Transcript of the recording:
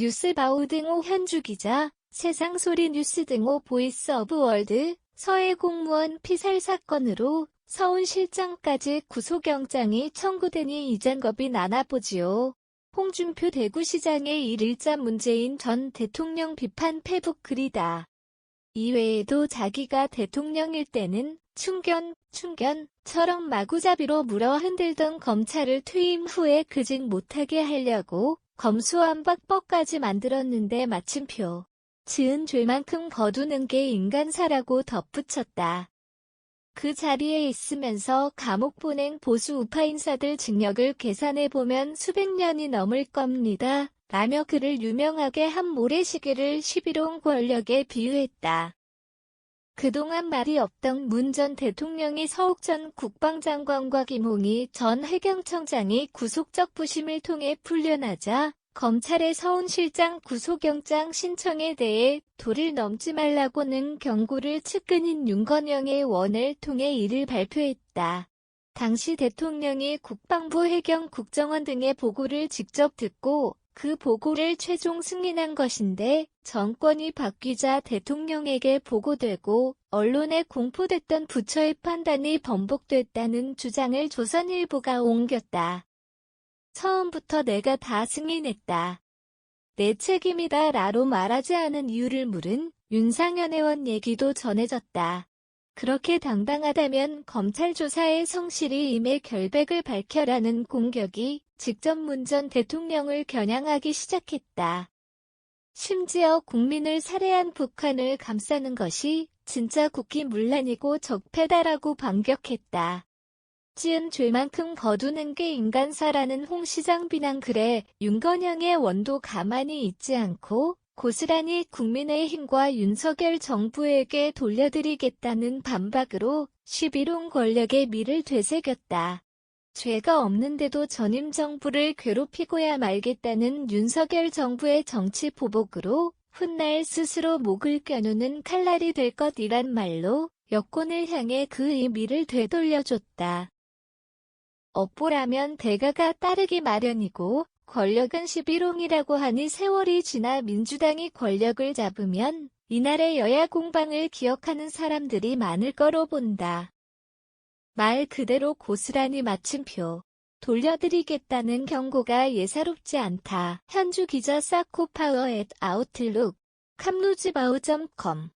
뉴스바우 등호 현주 기자, 세상소리 뉴스 등호 보이스 오브 월드, 서해 공무원 피살 사건으로 서울실장까지 구속영장이 청구되니 이젠 겁이 나나 보지요. 홍준표 대구시장의 일일자 문재인 전 대통령 비판 페북 글이다. 이외에도 자기가 대통령일 때는 충견, 충견처럼 마구잡이로 물어 흔들던 검찰을 퇴임 후에 그짓 못하게 하려고 검수완박법까지 만들었는데 마침표. 지은 죄만큼 거두는 게 인간사라고 덧붙였다. 그 자리에 있으면서 감옥 보낸 보수 우파 인사들 징역을 계산해보면 수백 년이 넘을 겁니다. 라며 그를 유명하게 한 모래시계를 11호 권력에 비유했다. 그동안 말이 없던 문 전 대통령이 서욱 전 국방장관과 김홍희 전 해경청장이 구속적 부심을 통해 풀려나자 검찰의 서훈 실장 구속영장 신청에 대해 도를 넘지 말라고는 경고를 측근인 윤건영의 원을 통해 이를 발표했다. 당시 대통령이 국방부 해경 국정원 등의 보고를 직접 듣고 그 보고를 최종 승인한 것인데 정권이 바뀌자 대통령에게 보고되고 언론에 공포됐던 부처의 판단이 번복됐다는 주장을 조선일보가 옮겼다. 처음부터 내가 다 승인했다. 내 책임이다 라로 말하지 않은 이유를 물은 윤상현 의원 얘기도 전해졌다. 그렇게 당당하다면 검찰 조사에 성실히 임해 결백을 밝혀라는 공격이 직접 문 전 대통령을 겨냥하기 시작했다. 심지어 국민을 살해한 북한을 감싸는 것이 진짜 국기 문란이고 적폐다라고 반격했다. 지은 죄만큼 거두는 게 인간사라는 홍 시장 비난 글에 윤건영의 원도 가만히 있지 않고 고스란히 국민의힘과 윤석열 정부에게 돌려드리겠다는 반박으로 11호 권력의 미를 되새겼다. 죄가 없는데도 전임 정부를 괴롭히고야 말겠다는 윤석열 정부의 정치 보복으로 훗날 스스로 목을 껴누는 칼날이 될 것이란 말로 여권을 향해 그 의미를 되돌려줬다. 업보라면 대가가 따르기 마련이고 권력은 11홍이라고 하니 세월이 지나 민주당이 권력을 잡으면 이날의 여야 공방을 기억하는 사람들이 많을 거로 본다. 말 그대로 고스란히 마침표. 돌려드리겠다는 경고가 예사롭지 않다. 현주 기자 사코파워 앳 아웃룩. 캄루지바우.com